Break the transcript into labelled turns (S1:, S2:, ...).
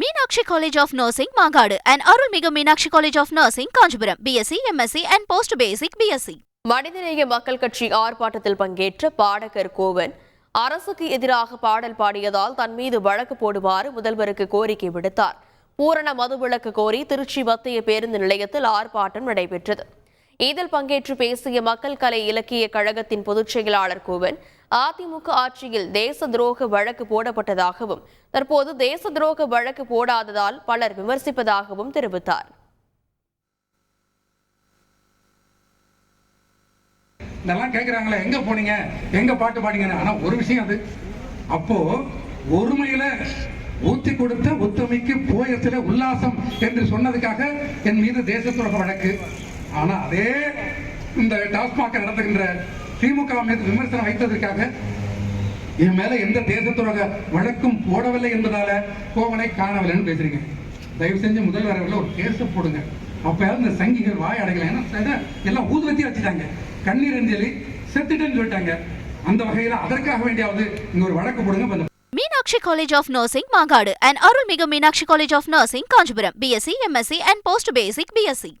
S1: Meenakshi college of nursing Mangadu. And அருள்மிகு Meenakshi college of nursing Kanchipuram. BSc MSc and post basic BSc
S2: Manithaneya Makkal Katchi ஆர்ப்பாட்டத்தில் பங்கேற்ற பாடகர் கோவன் அரசுக்கு எதிராக பாடல் பாடியதால் தன் மீது வழக்கு போடுமாறு முதல்வருக்கு கோரிக்கை விடுத்தார். பூரண மதுவிலக்கு கோரி திருச்சி மத்திய பேருந்து நிலையத்தில் ஆர்ப்பாட்டம் நடைபெற்றது. இதில் பங்கேற்று பேசிய மக்கள் கலை இலக்கிய கழகத்தின் பொதுச் செயலாளர் கோவன் அதிமுக ஆட்சியில் தேச துரோக வழக்கு போடப்பட்டதாகவும் தற்போது தேச துரோக வழக்கு போடாததால் பலர் விமர்சிப்பதாகவும் தெரிவித்தார்.
S3: இதெல்லாம் கேட்குறாங்களே எங்க போனீங்க? எங்க பாட்டு பாடிங்கன்னு? ஆனா ஒரு விஷயம் அது. அப்போ ஒருமையில ஊத்தி கொடுத்த ஒத்துமைக்கு போயத்துல உல்லாசம் என்று சொன்னதுக்காக என் மீது தேசத்துறக வழக்கு. ஆனா அதே இந்த டாஸ்மாக நடத்துகின்ற திமுக மீது விமர்சனம் வைத்ததற்காக என் மேல எந்த தேசத்துறக வழக்கும் போடவில்லை என்பதால கோவனை காணவில்லைன்னு பேசுறீங்க. தயவு செஞ்சு முதல்வர் அவர்கள் ஒரு கேஸ் போடுங்க. அப்பயாவது இந்த சங்கிகள் வாய் அடையல. ஏன்னா எல்லாம் ஊதுவத்தி வச்சுட்டாங்க. கண்ணீர் அஞ்சலி செத்துட்டேன்னு சொல்லிட்டாங்க. அந்த வகையில அதற்காக வேண்டியாவது இங்க ஒரு வழக்கு போடுங்க.
S1: Meenakshi college of nursing Mangadu. And அருள்மிகு Meenakshi college of nursing Kanchipuram. BSc MSc and post basic BSc